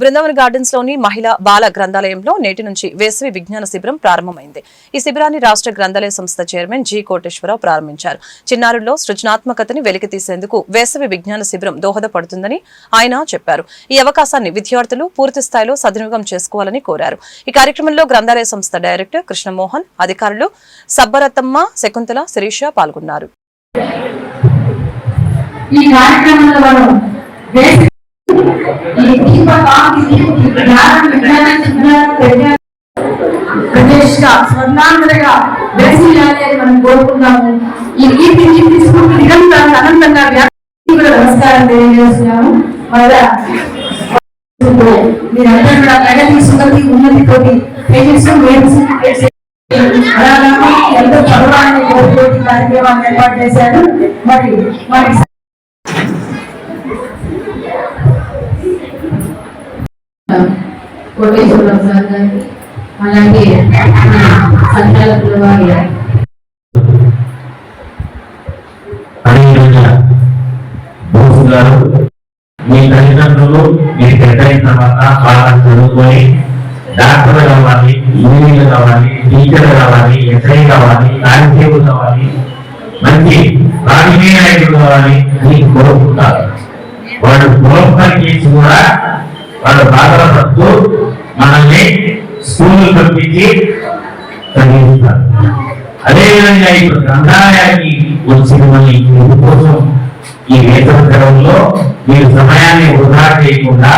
బృందావన్ గార్డెన్స్లోని మహిళా బాల గ్రంథాలయంలో నేటి నుంచి వేసవి విజ్ఞాన శిబిరం ప్రారంభమైంది. ఈ శిబిరాన్ని రాష్ట్ర గ్రంథాలయ సంస్థ చైర్మన్ జి కోటేశ్వరరావు ప్రారంభించారు. చిన్నారుల్లో సృజనాత్మకతని వెలికితీసేందుకు వేసవి విజ్ఞాన శిబిరం దోహదపడుతుందని ఆయన చెప్పారు. ఈ అవకాశాన్ని విద్యార్థులు పూర్తి స్థాయిలో సద్వినియోగం చేసుకోవాలని కోరారు. ఈ కార్యక్రమంలో గ్రంథాలయ సంస్థ డైరెక్టర్ కృష్ణమోహన్ అధికారులు సబ్బరతమ్మ శకుంతల శిరీష పాల్గొన్నారు. ఈ కార్యక్రమంలో మనం ఈ దీప విజ్ఞాన ప్రదేశ్గా స్వర్ణాంధ్రగా అని మనం కోరుకున్నాము ఈ కీర్తి నిరంతరం అనంతంగా వ్యాప్తి నమస్కారం తెలియజేస్తున్నాము మళ్ళా మీరందరూ కూడా ప్రగతి సుగతి తేజస్సు ఎంతో చదవాలని కోరుకోటి కార్యక్రమాన్ని ఏర్పాటు చేశారు మరి మరి కోటేశ్వరరావు సార్ గారికి అలాగే సంచాలకుల వారి మీ తల్లిదండ్రులు మీ పెద్ద అయిన తర్వాత బాగా చదువుకొని డాక్టర్ కావాలి ఇంజనీర్ కావాలి టీచర్ కావాలి ఎస్ఐ కావాలి కానిస్టేబుల్ కావాలి మంచి రాజకీయ నాయకుడు కావాలి అని కోరుకుంటారు. వాళ్ళు గృహపని చేసి కూడా వాళ్ళు బాధపడుతూ మనల్ని స్కూల్ పంపించి చదివిస్తారు. అదేవిధంగా ఇప్పుడు గ్రంథాలయానికి వచ్చిన ఈ కోసం ఈ వేతన మీరు సమయాన్ని వృధా చేయకుండా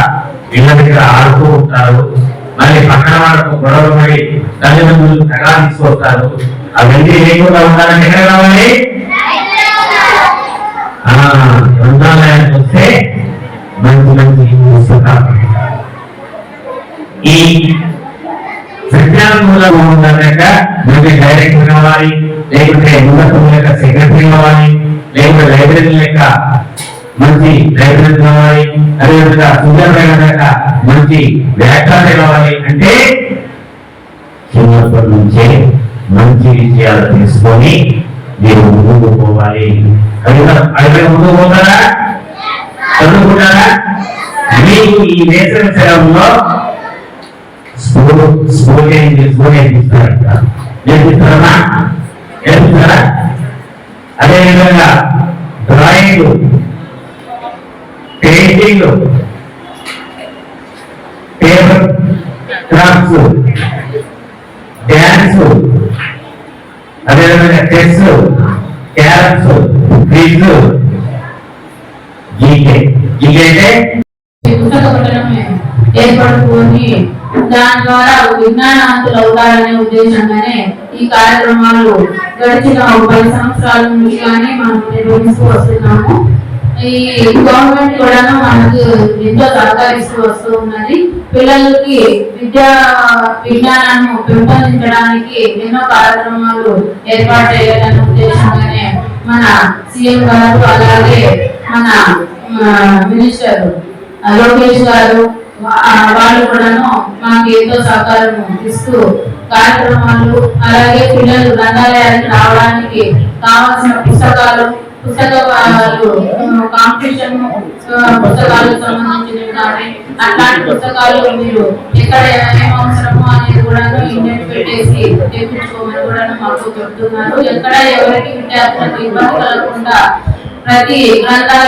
ఇళ్ళ దగ్గర ఆడుతూ ఉంటారు. మళ్ళీ పక్కన వాళ్ళకు గొడవలు పడి తల్లిదండ్రులు తగా తీసుకొస్తారు. అవన్నీ లేకుండా ఉండాలని ఎక్కడ రావాలి గ్రంథాలయానికి వస్తే మంచి మంచి పుస్తకాలు. ఈ విజ్ఞానంలో ఉందన్నాక మనకి డైరెక్టర్ కావాలి లేకుంటే ఉన్నతం లేక సెక్రటరీ కావాలి లేకుంటే లైబ్రరీ లేక మంచి లైబ్రరీ కావాలి అదేవిధంగా సుందరమైన లేక మంచి వ్యాఖ్యాత కావాలి అంటే చిన్నప్పటి నుంచే మంచి విషయాలు తీసుకొని మీరు ముందుకు పోవాలి. అడిగిన ముందుకు పోతారా? చదువుకుంటారా? మీకు ఈ వేసవి సెలవులో స్కూల్ స్కూల్ ఏంటి స్కూల్ నేర్పిస్తారంట నేర్పిస్తారా నేర్పిస్తారా అదేవిధంగా drawing painting paper crafts dance అదేవిధంగా chess carroms quiz GK GK అంటే? పుస్తక పఠనం ఏర్పడుకొని దాని ద్వారా విజ్ఞానాంతులు అవుతారనే ఉద్దేశంగానే ఈ కార్యక్రమాలు గడిచిన పది సంవత్సరాల నుంచి కానీ మనం నిర్వహిస్తూ వస్తున్నాము. ఈ గవర్నమెంట్ కూడా మనకు ఎంతో సహకరిస్తూ వస్తూ ఉన్నది. పిల్లలకి విద్యా విజ్ఞానాన్ని పెంపొందించడానికి ఎన్నో కార్యక్రమాలు ఏర్పాటు చేయాలనే ఉద్దేశంగానే మన సీఎం గారు అలాగే మన మినిస్టర్ లోకేష్ గారు వాళ్ళు కూడాను మాకు ఎంతో సహకారం ఇస్తూ కార్యక్రమాలు అలాగే పిల్లలు గ్రంథాలయానికి రావడానికి కావాల్సిన పుస్తకాలు పుస్తకాలు కాంపిటీషన్ పుస్తకాలకు సంబంధించినవి కానీ అట్లాంటి పుస్తకాలు మీరు ఎక్కడ ఏం అవసరమో అనేది కూడా ఇండియన్ పెట్టేసి తెప్పించుకోమని కూడా మాకు చెప్తున్నారు. ఎక్కడ ఎవరికి విద్యార్థులకు ఇబ్బంది కలగకుండా ప్రతి గ్రంథాలయ